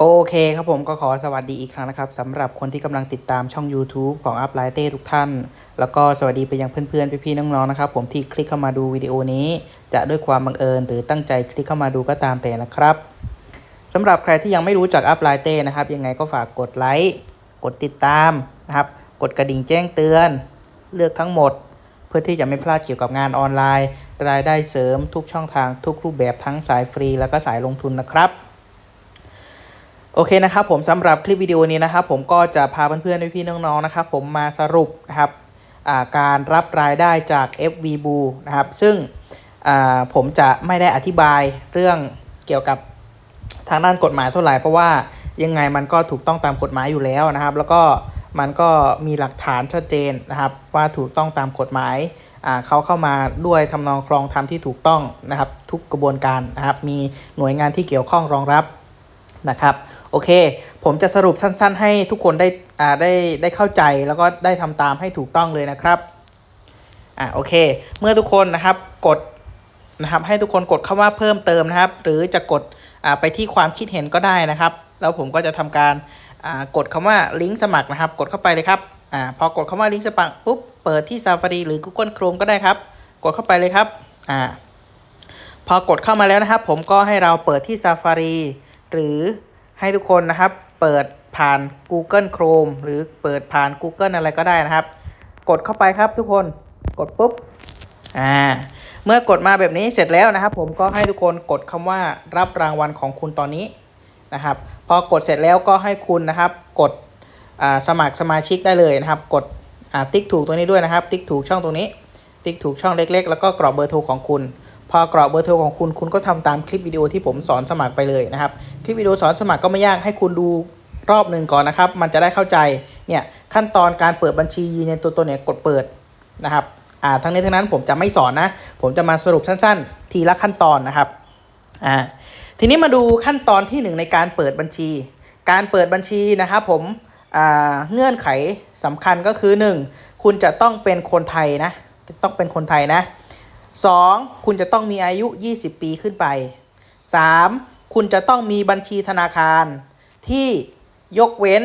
โอเคครับผมก็ขอสวัสดีอีกครั้งนะครับสำหรับคนที่กำลังติดตามช่อง YouTube ของ u p l i g h t ทุกท่าน แล้วก็สวัสดีไปยังเพื่อนๆ พี่ๆ น้องๆ นะครับผมที่คลิกเข้ามาดูวิดีโอนี้ จะด้วยความบังเอิญ หรือตั้งใจคลิกเข้ามาดูก็ตามแต่นะครับสำหรับใครที่ยังไม่รู้จัก u p l i g h t นะครับ ยังไงก็ฝากกดไลค์กดติดตามนะครับกดกระดิ่งแจ้งเตือน เลือกทั้งหมด เพื่อที่จะไม่พลาดเกี่ยวกับงานออนไลน์ รายได้เสริมทุกช่องทางทุกรูปแบบทั้งสายฟรี แล้วก็สายลงทุนนะครับ โอเคนะครับผมสำหรับคลิปวิดีโอนี้นะครับผมก็จะพาเพื่อนๆพี่ๆน้องๆนะครับผมมาสรุปนะครับการรับรายได้จาก FV b o นะครับซึ่งผมจะไม่ได้อธิบายเรื่องเกี่ยวกับทางด้านกฎหมายเท่าไหร่เพราะว่ายังไงมันก็ถูกต้องตามกฎหมายอยู่แล้วนะครับ แล้วก็มันก็มีหลักฐานชัดเจนนะครับ ว่าถูกต้องตามกฎหมายเขาเข้ามาด้วยทำนองครองธรรมที่ถูกต้องนะครับ ทุกกระบวนการนะครับ มีหน่วยงานที่เกี่ยวข้องรองรับนะครับ โอเค ผมจะสรุปสั้นๆ ให้ทุกคนได้อ่าได้ได้เข้าใจแล้วก็ได้ทำตามให้ถูกต้องเลยนะครับอ่าโอเค เมื่อทุกคนนะครับกดนะครับ ให้ทุกคนกดคำว่าเพิ่มเติมนะครับ หรือจะกดอ่าไปที่ความคิดเห็นก็ได้นะครับ แล้วผมก็จะทำการอ่ากดคำว่าลิงก์สมัครนะครับ กดเข้าไปเลยครับอ่าพอกดคำว่าลิงก์สมัครปุ๊บเปิดที่ Safari หรือ Google Chrome ก็ได้ครับ กดเข้าไปเลยครับอ่าพอกดเข้ามาแล้วนะครับ ผมก็ให้เราเปิดที่ Safari หรือ ให้ทุกคนนะครับ เปิดผ่าน Google Chrome หรือเปิดผ่าน Google อะไรก็ได้นะครับ กดเข้าไปครับทุกคนกดปุ๊บอ่าเมื่อกดมาแบบนี้เสร็จแล้วนะครับ ผมก็ให้ทุกคนกดคำว่ารับรางวัลของคุณตอนนี้นะครับ พอกดเสร็จแล้วก็ให้คุณนะครับ กดสมัครสมาชิกได้เลยนะครับ กดติ๊กถูกตรงนี้ด้วยนะครับ ติ๊กถูกช่องตรงนี้ ติ๊กถูกช่องเล็ก ๆ แล้วก็กรอกเบอร์โทรของคุณ พอกรอกเบอร์โทรของคุณคุณก็ทำตามคลิปวิดีโอที่ผมสอนสมัครไปเลยนะครับ คลิปวิดีโอสอนสมัครก็ไม่ยากให้คุณดูรอบหนึ่งก่อนนะครับ มันจะได้เข้าใจเนี่ยขั้นตอนการเปิดบัญชียืนยันตัวตนเนี่ยกดเปิดนะครับอ่าทั้งนี้ทั้งนั้นผมจะไม่สอนนะ ผมจะมาสรุปสั้นๆ ทีละขั้นตอนนะครับอ่าทีนี้มาดูขั้นตอนที่หนึ่งในการเปิดบัญชี การเปิดบัญชีนะครับผมอ่าเงื่อนไขสำคัญก็คือหนึ่งคุณจะต้องเป็นคนไทยนะจะต้องเป็นคนไทยนะ 2. คุณจะต้องมีอายุ 20 ปีขึ้นไป 3. คุณจะต้องมีบัญชีธนาคารที่ยกเว้น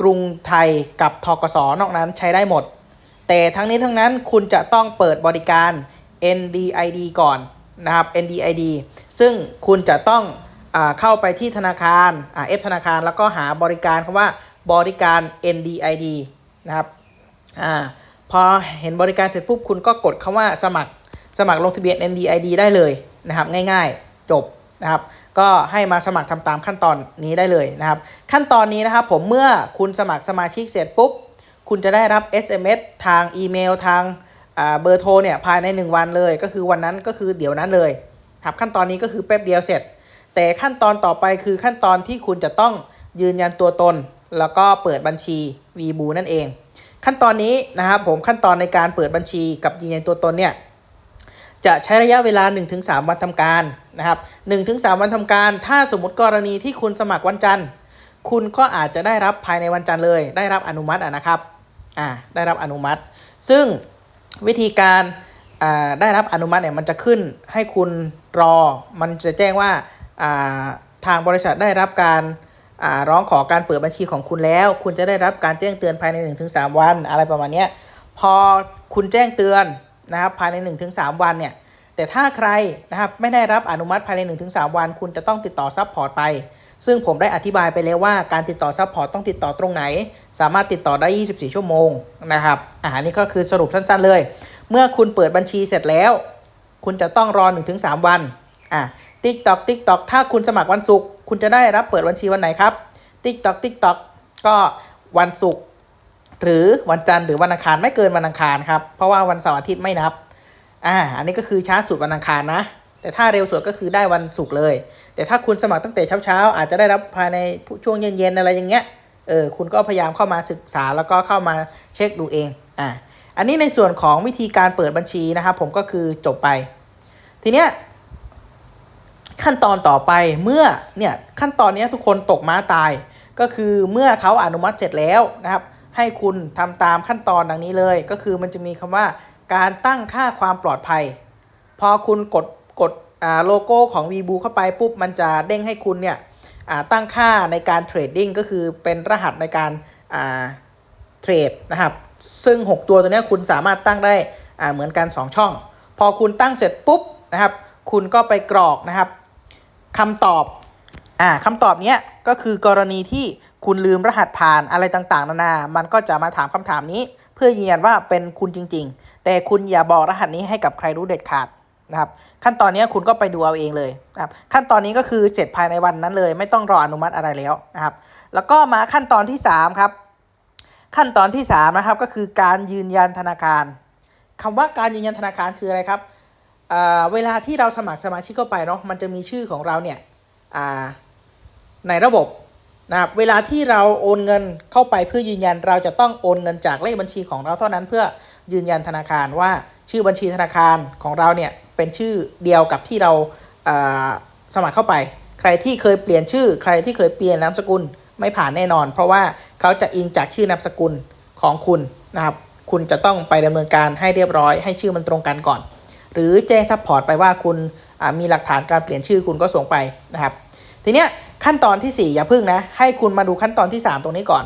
กรุงไทยกับทกสนอกนั้นใช้ได้หมด แต่ทั้งนี้ทั้งนั้นคุณจะต้องเปิดบริการ NDID ก่อนนะครับ NDID ซึ่งคุณจะต้องอเข้าไปที่ธนาคารเอ่า F ธนาคารแล้วก็หาบริการคำว่าบริการ NDID นะครับอพอเห็นบริการเสร็จปุ๊บคุณก็กดคำว่าสมัครสมัครลงทะเบียน NDID ได้เลยนะครับ ง่ายๆ จบนะครับ ก็ให้มาสมัครทำตามขั้นตอนนี้ได้เลยนะครับ ขั้นตอนนี้นะครับผมเมื่อคุณสมัครสมาชิกเสร็จปุ๊บ คุณจะได้รับ SMS ทางอีเมลทางเบอร์โทรเนี่ยภายใน 1 วันเลย ก็คือวันนั้นก็คือเดี๋ยวนั้นเลยครับขั้นตอนนี้ก็คือแป๊บเดียวเสร็จ แต่ขั้นตอนต่อไปคือขั้นตอนที่คุณจะต้องยืนยันตัวตน แล้วก็เปิดบัญชี v b o นั่นเอง ขั้นตอนนี้นะครับผมขั้นตอนในการเปิดบัญชีกับยืนยันตัวตนเนี่ย จะใช้ระยะเวลา 1-3 วันทำการนะครับ1-3 วันทำการ ถ้าสมมติกรณีที่คุณสมัครวันจันทร์ คุณก็อาจจะได้รับภายในวันจันทร์เลย ได้รับอนุมัตินะครับอ่าได้รับอนุมัติ ซึ่งวิธีการอ่าได้รับอนุมัติเนี่ยมันจะขึ้นให้คุณรอ มันจะแจ้งว่าอ่าทางบริษัทได้รับการอ่าร้องขอการเปิดบัญชีของคุณแล้ว คุณจะได้รับการแจ้งเตือนภายใน 1-3 วัน อะไรประมาณนี้พอคุณแจ้งเตือน นะครับภายใน 1-3 วันเนี่ยแต่ถ้าใครนะครับไม่ได้รับอนุมัติภายใน 1-3 วัน คุณจะต้องติดต่อซัพพอร์ตไป ซึ่งผมได้อธิบายไปแล้วว่าการติดต่อซัพพอร์ตต้องติดต่อตรงไหน สามารถติดต่อได้ 24 ชั่วโมงนะครับอ่านี่ก็คือสรุปสั้นๆเลย เมื่อคุณเปิดบัญชีเสร็จแล้ว คุณจะต้องรอ 1-3 วันอะติ๊กตอกติ๊กตอกถ้าคุณสมัครวันศุกร์คุณจะได้รับเปิดบัญชีวันไหนครับติ๊กตอกติ๊กตอกก็วันศุกร์ หรือวันจันทร์หรือวันอังคารไม่เกินวันอังคารครับ เพราะว่าวันเสาร์อาทิตย์ไม่นับ อ่า อันนี้ก็คือช้าสุดวันอังคารนะ แต่ถ้าเร็วสุดก็คือได้วันศุกร์เลย แต่ถ้าคุณสมัครตั้งแต่เช้าๆอาจจะได้รับภายในช่วงเย็นๆอะไรอย่างเงี้ย เออ คุณก็พยายามเข้ามาศึกษาแล้วก็เข้ามาเช็คดูเอง อ่า อันนี้ในส่วนของวิธีการเปิดบัญชีนะครับ ผมก็คือจบไป ทีเนี้ยขั้นตอนต่อไปเมื่อเนี่ยขั้นตอนนี้ทุกคนตกม้าตาย ก็คือเมื่อเขาอนุมัติเสร็จแล้วนะครับ ให้คุณทำตามขั้นตอนดังนี้เลย ก็คือมันจะมีคำว่าการตั้งค่าความปลอดภัย พอคุณกดกดโลโก้ของ v b o เข้าไปปุ๊บมันจะเด้งให้คุณเนี่ยตั้งค่าในการเทรดดิ้งก็คือเป็นรหัสในการเทรดนะครับ ซึ่ง 6 ตัวตัวนี้คุณสามารถตั้งได้เหมือนกัน 2 ช่อง พอคุณตั้งเสร็จปุ๊บนะครับ คุณก็ไปกรอกนะครับคำตอบอคำตอบเนี้ยก็คือกรณีที่ คุณลืมรหัสผ่านอะไรต่างๆ นานา มันก็จะมาถามคำถามนี้ เพื่อยืนยันว่าเป็นคุณจริง ๆ แต่คุณอย่าบอกรหัสนี้ให้กับใครรู้เด็ดขาดนะครับ ขั้นตอนนี้คุณก็ไปดูเอาเองเลยนะครับ ขั้นตอนนี้ก็คือเสร็จภายในวันนั้นเลย ไม่ต้องรออนุมัติอะไรแล้วนะครับ แล้วก็มาขั้นตอนที่ 3 ครับ ขั้นตอนที่3นะครับก็คือการยืนยันธนาคารคำว่าการยืนยันธนาคารคืออะไรครับเวลาที่เราสมัครสมาชิกเข้าไปเนาะมันจะมีชื่อของเราเนี่ยในระบบ นะครับเวลาที่เราโอนเงินเข้าไปเพื่อยืนยันเราจะต้องโอนเงินจากเลขบัญชีของเราเท่านั้นเพื่อยืนยันธนาคารว่าชื่อบัญชีธนาคารของเราเนี่ยเป็นชื่อเดียวกับที่เราสมัครเข้าไป ใครที่เคยเปลี่ยนชื่อ ใครที่เคยเปลี่ยนนามสกุลไม่ผ่านแน่นอน เพราะว่าเขาจะอิงจากชื่อนามสกุลของคุณนะครับ คุณจะต้องไปดำเนินการให้เรียบร้อยให้ชื่อมันตรงกันก่อน หรือแจ้งซัพพอร์ตไปว่าคุณมีหลักฐานการเปลี่ยนชื่อคุณก็ส่งไปนะครับ ทีเนี้ย ขั้นตอนที่4อย่าพึ่งนะ ให้คุณมาดูขั้นตอนที่3ตรงนี้ก่อน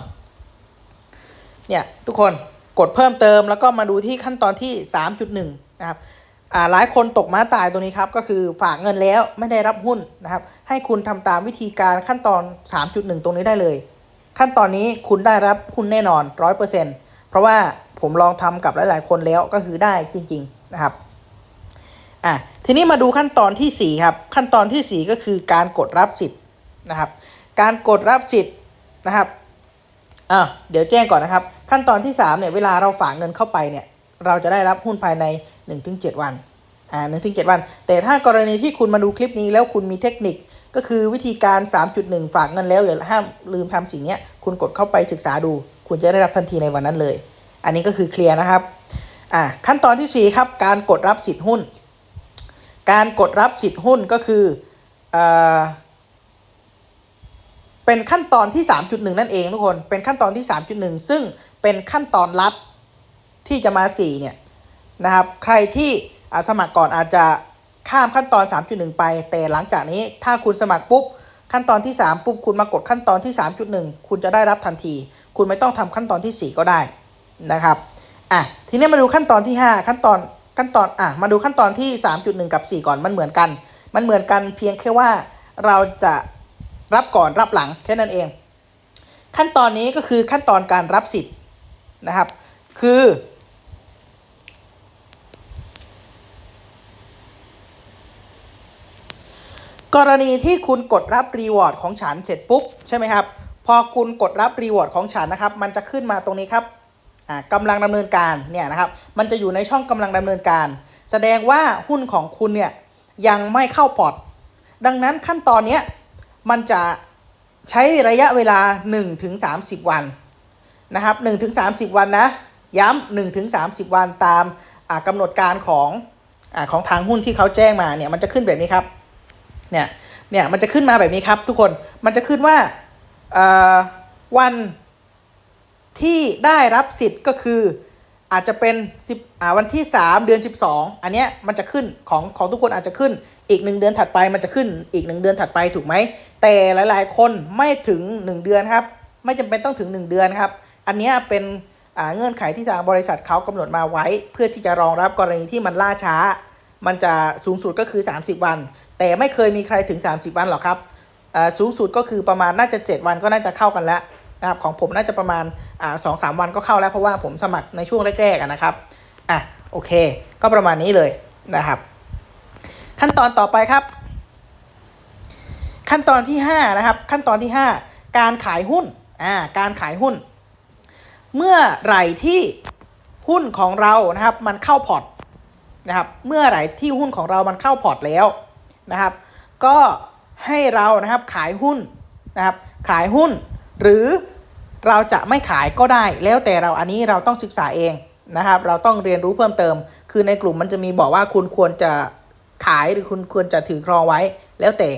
เนี่ยทุกคนกดเพิ่มเติมแล้วก็มาดูที่ขั้นตอนที่3.1นะครับอ่าหลายคนตกม้าตายตรงนี้ครับ ก็คือฝากเงินแล้วไม่ได้รับหุ้นนะครับ ให้คุณทำตามวิธีการขั้นตอน 3.1 ตรงนี้ได้เลย ขั้นตอนนี้คุณได้รับหุ้นแน่นอน 100%เพราะว่าผมลองทำกับหลาย ๆ คนแล้วก็คือได้จริง ๆ นะครับอะทีนี้มาดูขั้นตอนที่ 4 ครับ ขั้นตอนที่ 4 ก็คือการกดรับสิทธิ์ นะครับ การกดรับสิทธิ์นะครับอะเดี๋ยวแจ้งก่อนนะครับ ขั้นตอนที่3เนี่ยเวลาเราฝากเงินเข้าไปเนี่ยเราจะได้รับหุ้นภายใน 1-7 วันอ่า1-7วัน แต่ถ้ากรณีที่คุณมาดูคลิปนี้แล้วคุณมีเทคนิคก็คือวิธีการ 3.1 ฝากเงินแล้วอย่าห้ามลืมทำสิ่งนี้คุณกดเข้าไปศึกษาดู คุณจะได้รับทันทีในวันนั้นเลย อันนี้ก็คือเคลียร์นะครับอ่าขั้นตอนที่ 4 ครับ การกดรับสิทธิ์หุ้น การกดรับสิทธิ์หุ้นก็คือเออ เป็นขั้นตอนที่ 3.1 นั่นเองทุกคน เป็นขั้นตอนที่ 3.1 ซึ่งเป็นขั้นตอนลัดที่จะมา 4 เนี่ยนะครับ ใครที่สมัครก่อนอาจจะข้ามขั้นตอน 3.1 ไป แต่หลังจากนี้ถ้าคุณสมัครปุ๊บขั้นตอนที่ 3 ปุ๊บคุณมากดขั้นตอนที่ 3.1 คุณจะได้รับทันที คุณไม่ต้องทำขั้นตอนที่ 4 ก็ได้นะครับอะทีนี้มาดูขั้นตอนที่ 5 ขั้นตอนขั้นตอนอะมาดูขั้นตอนที่ 3.1 กับ 4 ก่อนมันเหมือนกัน มันเหมือนกันเพียงแค่ว่าเราจะ รับก่อนรับหลังแค่นั้นเอง ขั้นตอนนี้ก็คือขั้นตอนการรับสิทธิ์นะครับ คือ กรณีที่คุณกดรับรีวอร์ดของฉันเสร็จปุ๊บใช่ไหมครับ พอคุณกดรับรีวอร์ดของฉันนะครับ มันจะขึ้นมาตรงนี้ครับอ่ากำลังดำเนินการเนี่ยนะครับ มันจะอยู่ในช่องกำลังดำเนินการ แสดงว่าหุ้นของคุณเนี่ยยังไม่เข้าพอร์ต ดังนั้นขั้นตอนเนี้ย มันจะใช้ระยะเวลา 1-30 วันนะครับ1-30 วันนะย้ำ1-30 วันตามอ่ากำหนดการของอของทางหุ้นที่เขาแจ้งมาเนี่ยมันจะขึ้นแบบนี้ครับเนี่ยเนี่ยมันจะขึ้นมาแบบนี้ครับ ทุกคนมันจะขึ้นว่าวันที่ได้รับสิทธิ์ก็คืออาจจะเป็นสิบอ่าวันที่สามเดือนสิบสองอันเนี้ยมันจะขึ้นของของทุกคนอาจจะขึ้น อีกหนึ่งเดือนถัดไปมันจะขึ้นอีกหนึ่งเดือนถัดไปถูกไหม แต่หลาย ๆ คนไม่ถึงหนึ่งเดือนครับ ไม่จำเป็นต้องถึงหนึ่งเดือนครับ อันนี้เป็นเงื่อนไขที่ทางบริษัทเขากำหนดมาไว้ เพื่อที่จะรองรับกรณีที่มันล่าช้า มันจะสูงสุดก็คือ 30 วัน แต่ไม่เคยมีใครถึง 30 วันหรอกครับสูงสุดก็คือประมาณน่าจะ 7 วันก็น่าจะเข้ากันแล้วนะครับของผมน่าจะประมาณสองสามวันก็เข้าแล้วเพราะว่าผมสมัครในช่วงแรกๆนะครับอะโอเค ก็ประมาณนี้เลยนะครับ ขั้นตอนต่อไปครับ ขั้นตอนที่5นะครับ ขั้นตอนที่ 5 การขายหุ้นอ่าการขายหุ้น เมื่อไหร่ที่หุ้นของเรานะครับ มันเข้าพอร์ตนะครับเมื่อไหร่ที่หุ้นของเรามันเข้าพอร์ตแล้วนะครับ ก็ให้เรานะครับขายหุ้นนะครับ ขายหุ้น หรือเราจะไม่ขายก็ได้ แล้วแต่เราอันนี้เราต้องศึกษาเองนะครับ เราต้องเรียนรู้เพิ่มเติม คือในกลุ่มมันจะมีบอกว่าคุณควรจะ ขายหรือคุณควรจะถือครองไว้ แล้วแต่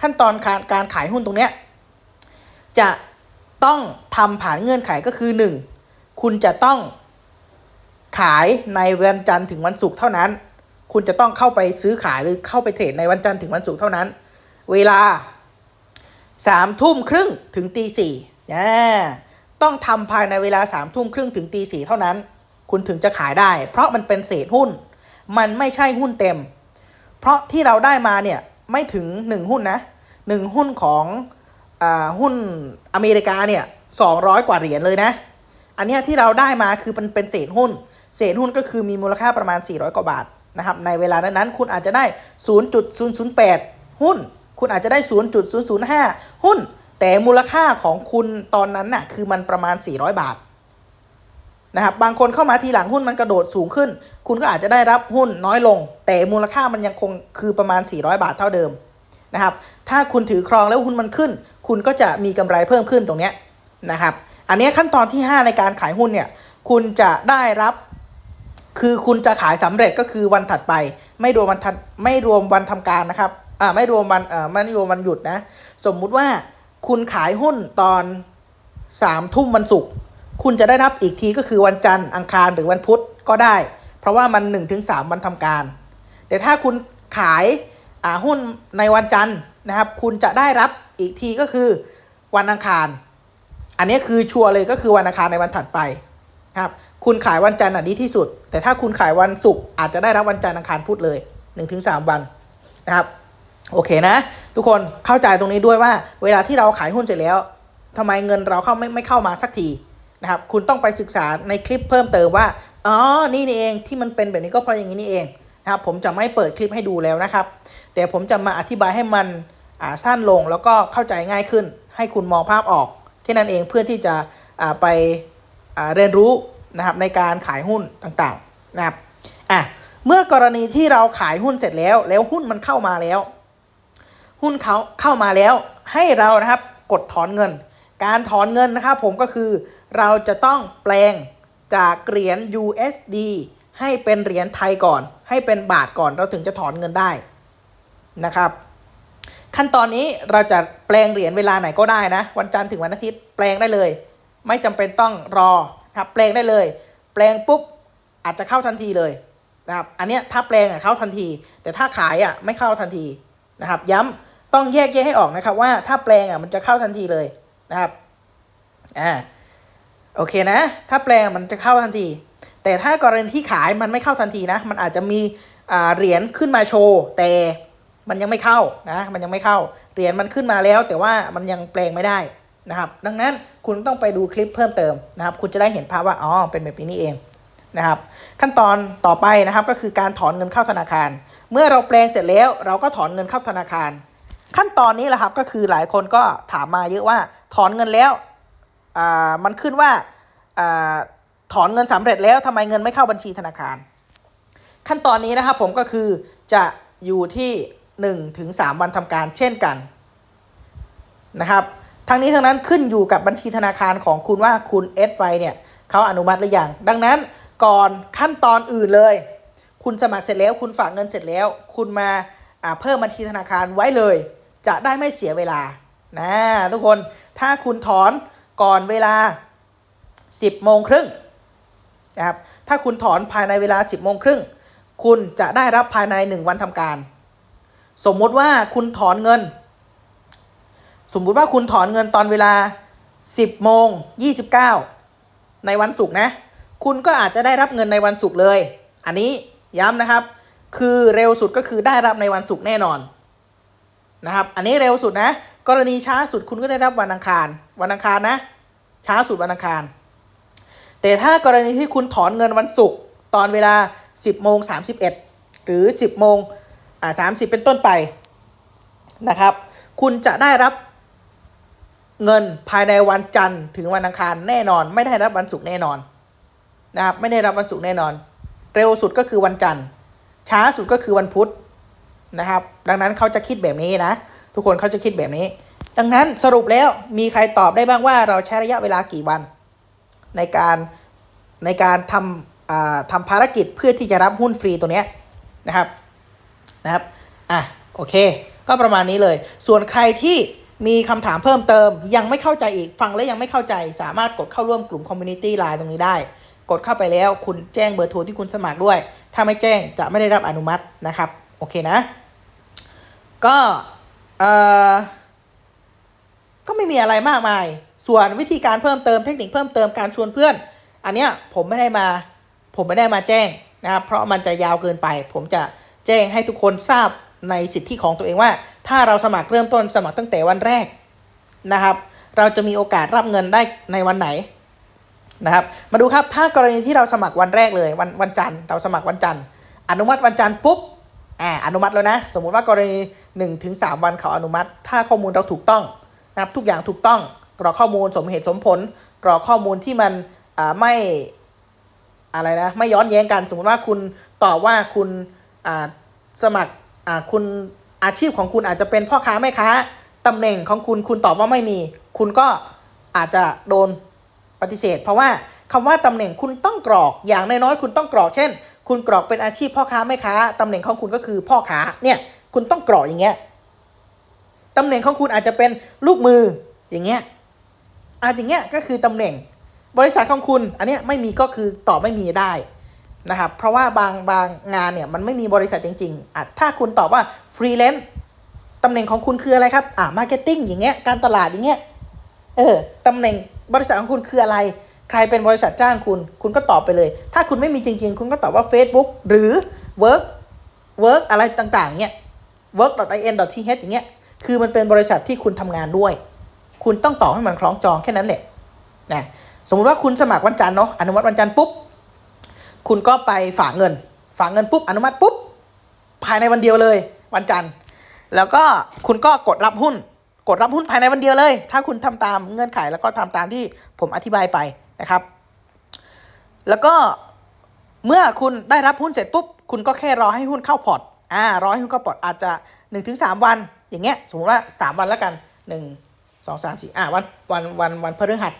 ขั้นตอนการการขายหุ้นตรงเนี้ยจะต้องทำผ่านเงื่อนไขก็คือหนึ่งคุณจะต้องขายในวันจันทร์ถึงวันศุกร์เท่านั้น คุณจะต้องเข้าไปซื้อขายหรือเข้าไปเทรดในวันจันทร์ถึงวันศุกร์เท่านั้น เวลาสามทุ่มครึ่งถึงตีสี่ต้องทำภายในเวลาสามทุ่มครึ่งถึงตีสี่เท่านั้น คุณถึงจะขายได้ เพราะมันเป็นเศษหุ้น มันไม่ใช่หุ้นเต็ม เพราะที่เราได้มาเนี่ยไม่ถึงหนึ่งหุ้นนะหนึ่งหุ้นของอหุ้นอเมริกาเนี่ยสองร้อยกว่าเหรียญเลยนะ อันเนี้ยที่เราได้มาคือมันเป็นเศษหุ้น เศษหุ้นก็คือมีมูลค่าประมาณ 400 กว่าบาทนะครับ ในเวลานั้นๆคุณอาจจะได้ 0.008 หุ้น คุณอาจจะได้ 0.005 หุ้น แต่มูลค่าของคุณตอนนั้นน่ะคือมันประมาณ 400 บาท นะครับบางคนเข้ามาทีหลังหุ้นมันกระโดดสูงขึ้น คุณก็อาจจะได้รับหุ้นน้อยลง แต่มูลค่ามันยังคงคือประมาณ 400 บาทเท่าเดิมนะครับถ้าคุณถือครองแล้วหุ้นมันขึ้น คุณก็จะมีกำไรเพิ่มขึ้นตรงนี้นะครับอันนี้ขั้นตอนที่ 5 ในการขายหุ้นเนี่ยคุณจะได้รับ คือคุณจะขายสำเร็จก็คือวันถัดไป ไม่รวมวันทัไม่รวมวันทำการนะครับอ่าไม่รวมวันเอ่อไม่รวมวันหยุดนะสมมุติว่าคุณขายหุ้นตอนสามทุ่มวันศุกร์ คุณจะได้รับอีกทีก็คือวันจันทร์อังคารหรือวันพุธก็ได้ เพราะว่ามัน1นถึงสวันทำการ แต่ถ้าคุณขายาหุ้นในวันจันทร์นะครับ คุณจะได้รับอีกทีก็คือวันอังคาร อันนี้คือชัวร์เลยก็คือวันอังคารในวันถัดไปครับคุณขายวันจันทร์อะดีที่สุด แต่ถ้าคุณขายวันศุกร์อาจจะได้รับวันจันทร์อังคารพุธเลย 1-3 วันนะครับโอเคนะ ทุกคนเข้าใจตรงนี้ด้วยว่า เวลาที่เราขายหุ้นเสร็จแล้วทำไมเงินเราเข้าไม่ไม่เข้ามาสักที นะครับ คุณต้องไปศึกษาในคลิปเพิ่มเติมว่า อ๋อ นี่นี่เองที่มันเป็นแบบนี้ก็เพราะอย่างนี้นี่เองนะครับ ผมจะไม่เปิดคลิปให้ดูแล้วนะครับ แต่ผมจะมาอธิบายให้มันอ่าสั้นลงแล้วก็เข้าใจง่ายขึ้น ให้คุณมองภาพออกแค่นั้นเองเพื่อที่จะอ่าไปอ่าเรียนรู้นะครับในการขายหุ้นต่างๆนะครับ อะ เมื่อกรณีที่เราขายหุ้นเสร็จแล้ว แล้วหุ้นมันเข้ามาแล้ว หุ้นเขาเข้ามาแล้ว ให้เรานะครับกดถอนเงิน การถอนเงินนะครับผมก็คือ เราจะต้องแปลงจากเหรียญ USD ให้เป็นเหรียญไทยก่อน ให้เป็นบาทก่อนเราถึงจะถอนเงินได้นะครับ ขั้นตอนนี้เราจะแปลงเหรียญเวลาไหนก็ได้นะ วันจันทร์ถึงวันอาทิตย์แปลงได้เลย ไม่จำเป็นต้องรอครับแปลงได้เลย แปลงปุ๊บอาจจะเข้าทันทีเลยนะครับอันนี้ถ้าแปลงอะเข้าทันที แต่ถ้าขายอะไม่เข้าทันทีนะครับ ย้ำต้องแยกแยะให้ออกนะครับว่าถ้าแปลงอะมันจะเข้าทันทีเลยนะครับอ่า โอเคนะ ถ้าแปลงมันจะเข้าทันที แต่ถ้ากรณีที่ขายมันไม่เข้าทันทีนะ มันอาจจะมีเหรียญขึ้นมาโชว์ แต่มันยังไม่เข้านะ มันยังไม่เข้า เหรียญมันขึ้นมาแล้ว แต่ว่ามันยังแปลงไม่ได้นะครับ ดังนั้นคุณต้องไปดูคลิปเพิ่มเติมนะครับ คุณจะได้เห็นภาพว่า อ๋อ เป็นแบบนี้เองนะครับ ขั้นตอนต่อไปนะครับก็คือการถอนเงินเข้าธนาคาร เมื่อเราแปลงเสร็จแล้ว เราก็ถอนเงินเข้าธนาคาร ขั้นตอนนี้แหละครับก็คือหลายคนก็ถามมาเยอะว่าถอนเงินแล้ว อ่ามันขึ้นว่าอ่าถอนเงินสำเร็จแล้วทำไมเงินไม่เข้าบัญชีธนาคาร ขั้นตอนนี้นะครับผมก็คือจะอยู่ที่1ถึง3วันทำการเช่นกันนะครับทั้งนี้ทั้งนั้นขึ้นอยู่กับบัญชีธนาคารของคุณว่าคุณเอสไเนี่ยเขาอนุมัติหรือยังดังนั้นก่อนขั้นตอนอื่นเลย คุณสมัครเสร็จแล้ว คุณฝากเงินเสร็จแล้ว คุณมาเพิ่มบัญชีธนาคารไว้เลย จะได้ไม่เสียเวลานะทุกคนถ้าคุณถอน ก่อนเวลา 10โมงครึ่งนะครับถ้าคุณถอนภายในเวลา 10โมงครึ่งคุณจะได้รับภายใน 1 วันทำการ สมมุติว่าคุณถอนเงิน สมมุติว่าคุณถอนเงินตอนเวลา 10โมง29 ในวันศุกร์นะ คุณก็อาจจะได้รับเงินในวันศุกร์เลย อันนี้ย้ำนะครับ คือเร็วสุดก็คือได้รับในวันศุกร์แน่นอนนะครับ อันนี้เร็วสุดนะ กรณีช้าสุดคุณก็ได้รับวันอังคาร วันอังคารนะ ช้าสุดวันอังคาร แต่ถ้ากรณีที่คุณถอนเงินวันศุกร์ตอนเวลา 10โมง31 หรือ 10โมงอ่า30เป็นต้นไปนะครับ คุณจะได้รับเงินภายในวันจันทร์ถึงวันอังคารแน่นอน ไม่ได้รับวันศุกร์แน่นอนนะครับไม่ได้รับวันศุกร์แน่นอน เร็วสุดก็คือวันจันทร์ ช้าสุดก็คือวันพุธนะครับ ดังนั้นเขาจะคิดแบบนี้นะ ทุกคนเขาจะคิดแบบนี้ ดังนั้นสรุปแล้วมีใครตอบได้บ้างว่าเราใช้ระยะเวลากี่วัน ในการในการทำทำภารกิจเพื่อที่จะรับหุ้นฟรีตัวเนี้ยนะครับนะครับอะโอเค ก็ประมาณนี้เลย ส่วนใครที่มีคำถามเพิ่มเติม ยังไม่เข้าใจอีกฟังแล้วยังไม่เข้าใจ สามารถกดเข้าร่วมกลุ่มคอมมูนิตี้ไลน์ตรงนี้ได้ กดเข้าไปแล้วคุณแจ้งเบอร์โทรที่คุณสมัครด้วย ถ้าไม่แจ้งจะไม่ได้รับอนุมัตินะครับ โอเคนะ ก็ เอ่อก็ไม่มีอะไรมากมาย ส่วนวิธีการเพิ่มเติมเทคนิคเพิ่มเติมการชวนเพื่อน อันเนี้ยผมไม่ได้มา ผมไม่ได้มาแจ้งนะครับ เพราะมันจะยาวเกินไป ผมจะแจ้งให้ทุกคนทราบในสิทธิของตัวเองว่า ถ้าเราสมัครเริ่มต้นสมัครตั้งแต่วันแรกนะครับ เราจะมีโอกาสรับเงินได้ในวันไหนนะครับ มาดูครับ ถ้ากรณีที่เราสมัครวันแรกเลย วันวันจันทร์ เราสมัครวันจันทร์ อนุมัติวันจันทร์ปุ๊บ อ่าอนุมัติแล้วนะ สมมุติว่ากรณี1นถึงสวันเขาอนุมัติ ถ้าข้อมูลเราถูกต้องนะครับทุกอย่างถูกต้องกรอกข้อมูลสมเหตุสมผล กรอกข้อมูลที่มันอ่าไม่อะไรนะไม่ย้อนแย้งกัน สมมุติว่าคุณตอบว่าคุณอ่าสมัครอ่าคุณอาชีพของคุณอาจจะเป็นพ่อค้าแม่ค้าตำแหน่งของคุณคุณตอบว่าไม่มี คุณก็อาจจะโดนปฏิเสธ เพราะว่า คำว่าตำแหน่งคุณต้องกรอกอย่างน้อยๆคุณต้องกรอกเช่น คุณกรอกเป็นอาชีพพ่อค้าแม่ค้าตำแหน่งของคุณก็คือพ่อค้าเนี่ยคุณต้องกรอกอย่างเงี้ยตำแหน่งของคุณอาจจะเป็นลูกมืออย่างเงี้ยอาจอย่างเงี้ยก็คือตำแหน่งบริษัทของคุณ อันเนี้ยไม่มีก็คือตอบไม่มีได้นะครับเพราะว่าบางบางงานเนี่ยมันไม่มีบริษัทจริงๆอะถ้าคุณตอบว่าฟรีแลนซ์ตำแหน่งของคุณคืออะไรครับอ่ามาร์เก็ตติ้งอย่างเงี้ยการตลาดอย่างเงี้ยเออตำแหน่งบริษัทของคุณคืออะไร ใครเป็นบริษัทจ้างคุณ คุณก็ตอบไปเลย ถ้าคุณไม่มีจริง ๆ คุณก็ตอบว่า Facebook หรือ Work Work อะไรต่างๆเงี้ย work.in.th อย่างเงี้ย คือมันเป็นบริษัทที่คุณทำงานด้วย คุณต้องตอบให้มันคล้องจองแค่นั้นแหละ นะ สมมุติว่าคุณสมัครวันจันทร์เนาะ อนุมัติวันจันทร์ปุ๊บ คุณก็ไปฝากเงิน ฝากเงินปุ๊บ อนุมัติปุ๊บ ภายในวันเดียวเลย วันจันทร์ แล้วก็คุณก็กดรับหุ้น กดรับหุ้นภายในวันเดียวเลย ถ้าคุณทำตามเงื่อนไขแล้วก็ทำตามที่ผมอธิบายไป นะครับ แล้วก็เมื่อคุณได้รับหุ้นเสร็จปุ๊บ คุณก็แค่รอให้หุ้นเข้าพอร์ตอ่ารอให้หุ้นเข้าพอร์ตอาจจะ1นถึงสวัน อย่างเงี้ยสมมติว่า 3 วันแล้วกัน 1 2 3 4อ่าวันวันวันวันพฤหัส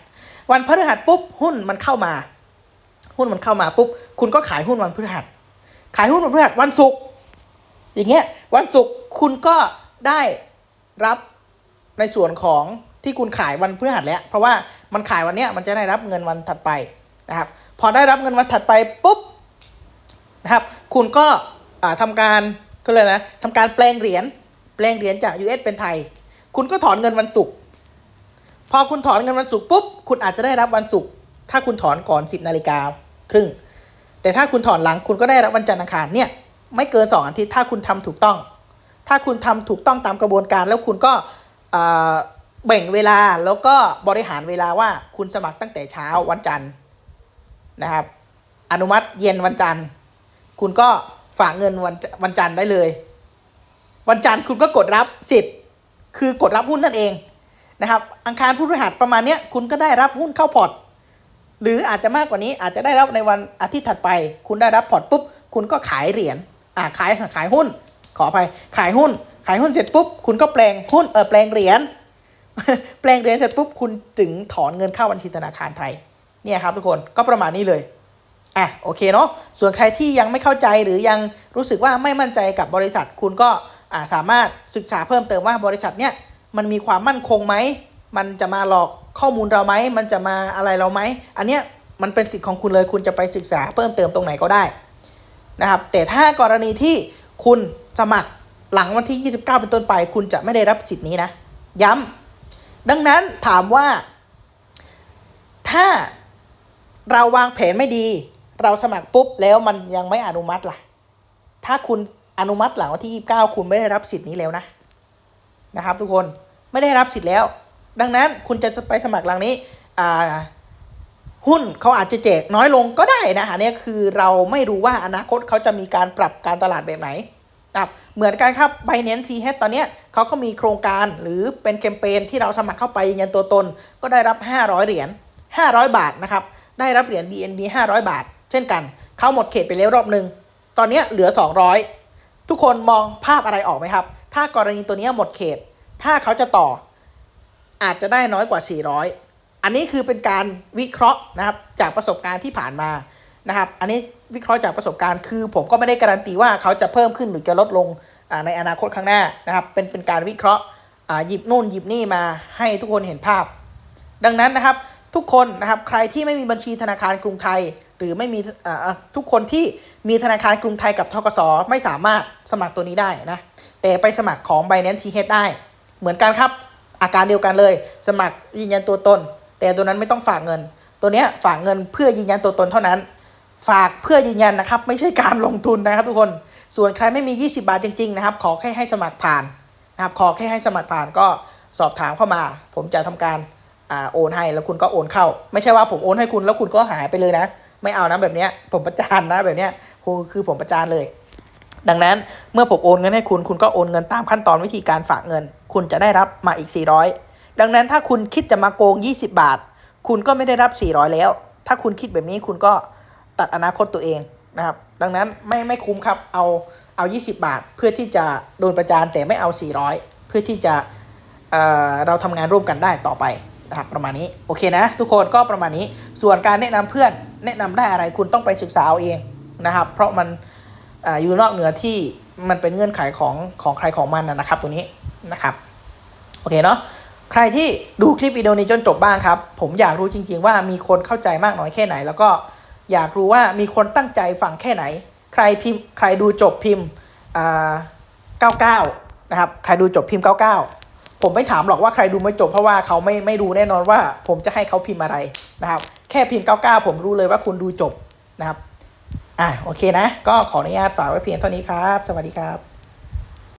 วันพฤหัสปุ๊บหุ้นมันเข้ามา หุ้นมันเข้ามาปุ๊บคุณก็ขายหุ้นวันพฤหัส ขายหุ้นวันพฤหัสวันศุกร์อย่างเงี้ยวันศุกร์คุณก็ได้รับในส่วนของที่คุณขายวันพฤหัสแล้ว เพราะว่า มันขายวันเนี้ยมันจะได้รับเงินวันถัดไปนะครับ พอได้รับเงินวันถัดไปปุ๊บนะครับ คุณก็อ่าทำการก็เลยนะทำการแปลงเหรียญแปลงเหรียญจาก US เป็นไทย คุณก็ถอนเงินวันศุกร์พอคุณถอนเงินวันศุกร์ปุ๊บคุณอาจจะได้รับวันศุกร์ถ้าคุณถอนก่อน10นาฬิกาครึ่ง แต่ถ้าคุณถอนหลังคุณก็ได้รับวันจันทร์อังคารเนี่ยไม่เกินสองอาทิตย์ถ้าคุณทำถูกต้อง ถ้าคุณทำถูกต้องตามกระบวนการแล้วคุณก็ แบ่งเวลาแล้วก็บริหารเวลาว่าคุณสมัครตั้งแต่เช้าวันจันทร์นะครับ อนุมัติเย็นวันจันทร์ คุณก็ฝากเงินวันวันจันทร์ได้เลย วันจันทร์คุณก็กดรับสิทธิ์คือกดรับหุ้นนั่นเองนะครับ อังคารพุธพฤหัสประมาณเนี้ยคุณก็ได้รับหุ้นเข้าพอร์ตหรืออาจจะมากกว่านี้อาจจะได้รับในวันอาทิตย์ถัดไป คุณได้รับพอร์ตปุ๊บ คุณก็ขายเหรียญอ่าขายขายหุ้น ขออภัยขายหุ้น ขายหุ้นเสร็จปุ๊บ คุณก็แปลงหุ้นเออแปลงเหรียญ แปลงเหรียญเสร็จปุ๊บคุณถึงถอนเงินเข้าบัญชีธนาคารไทยเนี่ยครับทุกคนก็ประมาณนี้เลยอะโอเคเนาะส่วนใครที่ยังไม่เข้าใจหรือยังรู้สึกว่าไม่มั่นใจกับบริษัท คุณก็อ่าสามารถศึกษาเพิ่มเติมว่าบริษัทเนี่ยมันมีความมั่นคงไหมมันจะมาหลอกข้อมูลเราไหมมันจะมาอะไรเราไหมอันเนี้ยมันเป็นสิทธิ์ของคุณเลยคุณจะไปศึกษาเพิ่มเติมตรงไหนก็ได้นะครับแต่ถ้ากรณีที่คุณสมัครหลังวันที่ 29 เป็นต้นไป คุณจะไม่ได้รับสิทธิ์นี้นะ ย้ำ ดังนั้นถามว่า ถ้าเราวางแผนไม่ดี เราสมัครปุ๊บแล้วมันยังไม่อนุมัติล่ะ ถ้าคุณอนุมัติหลังวันที่ 29 คุณไม่ได้รับสิทธิ์นี้แล้วนะ นะครับ ทุกคนไม่ได้รับสิทธิ์แล้ว ดังนั้นคุณจะไปสมัครหลังนี้หุ้นเขาอาจจะแจกน้อยลงก็ได้นะอันนี้คือเราไม่รู้ว่าอนาคตเขาจะมีการปรับการตลาดแบบไหน นะครับเหมือนกันครับ Binance t h ตอนนี้เขาก็มีโครงการหรือเป็นแคมเปญที่เราสมัครเข้าไปยืนยันตัวตน ก็ได้รับ 500 เหรียญ500 บาทนะครับ ได้รับเหรียญ BNB 500 บาท เช่นกันเขาหมดเขตไปแล้วรอบหนึ่งตอนนี้เหลือ 200 ทุกคนมองภาพอะไรออกไหมครับ ถ้ากรณีตัวนี้หมดเขต ถ้าเขาจะต่อ อาจจะได้น้อยกว่า 400 อันนี้คือเป็นการวิเคราะห์นะครับจากประสบการณ์ที่ผ่านมา นะครับ อันนี้วิเคราะห์จากประสบการณ์ คือผมก็ไม่ได้การันตีว่าเขาจะเพิ่มขึ้นหรือจะลดลงในอนาคตข้างหน้านะครับ เป็นเป็นการวิเคราะห์หยิบนู่นหยิบนี่มาให้ทุกคนเห็นภาพ ดังนั้นนะครับทุกคนนะครับใครที่ไม่มีบัญชีธนาคารกรุงไทย หรือไม่มีทุกคนที่มีธนาคารกรุงไทยกับทกสไม่สามารถสมัครตัวนี้ได้นะแต่ไปสมัครของ Binance TH ได้ เหมือนกันครับอาการเดียวกันเลย สมัครยืนยันตัวตน แต่ตัวนั้นไม่ต้องฝากเงิน ตัวเนี้ยฝากเงินเพื่อยืนยันตัวตนเท่านั้น ฝากเพื่อยืนยันนะครับ ไม่ใช่การลงทุนนะครับทุกคนส่วนใครไม่มี 20 บาทจริง ๆ นะครับ ขอแค่ให้สมัครผ่านนะครับ ขอแค่ให้สมัครผ่านก็สอบถามเข้ามา ผมจะทำการอ่าโอนให้แล้วคุณก็โอนเข้า ไม่ใช่ว่าผมโอนให้คุณแล้วคุณก็หายไปเลยนะ ไม่เอานะแบบนี้ผมประจานนะแบบนี้คือผมประจานเลย ดังนั้นเมื่อผมโอนเงินให้คุณ คุณก็โอนเงินตามขั้นตอนวิธีการฝากเงิน คุณจะได้รับมาอีก 400 ดังนั้นถ้าคุณคิดจะมาโกง 20 บาท คุณก็ไม่ได้รับ 400 แล้ว ถ้าคุณคิดแบบนี้คุณก็ ตัดอนาคตตัวเองนะครับ ดังนั้นไม่ไม่คุ้มครับ เอาเอา 20 บาท เพื่อที่จะโดนประจานแต่ไม่เอา 400 เพื่อที่จะเอ่อเราทำงานร่วมกันได้ต่อไปนะครับประมาณนี้โอเคนะ ทุกคนก็ประมาณนี้ส่วนการแนะนำเพื่อนแนะนำได้อะไรคุณต้องไปศึกษาเอาเองนะครับ เพราะมันอ่าอยู่นอกเหนือที่มันเป็นเงื่อนไขของของใครของมันนะนะครับ ตัวนี้นะครับโอเคเนาะใครที่ดูคลิปวิดีโอนี้จนจบบ้างครับ ผมอยากรู้จริง ๆ ว่ามีคนเข้าใจมากน้อยแค่ไหน แล้วก็ อยากรู้ว่ามีคนตั้งใจฟังแค่ไหน ใครพิมพ์ใครดูจบพิมพ์อ่า99นะครับใครดูจบพิมพ์99ผมไม่ถามหรอกว่าใครดูไม่จบเพราะว่าเขาไม่ไม่รู้แน่นอนว่าผมจะให้เขาพิมพ์อะไรนะครับ แค่พิมพ์99ผมรู้เลยว่าคุณดูจบนะครับอะโอเคนะ ก็ขออนุญาตฝากไว้เพียงเท่านี้ครับ สวัสดีครับ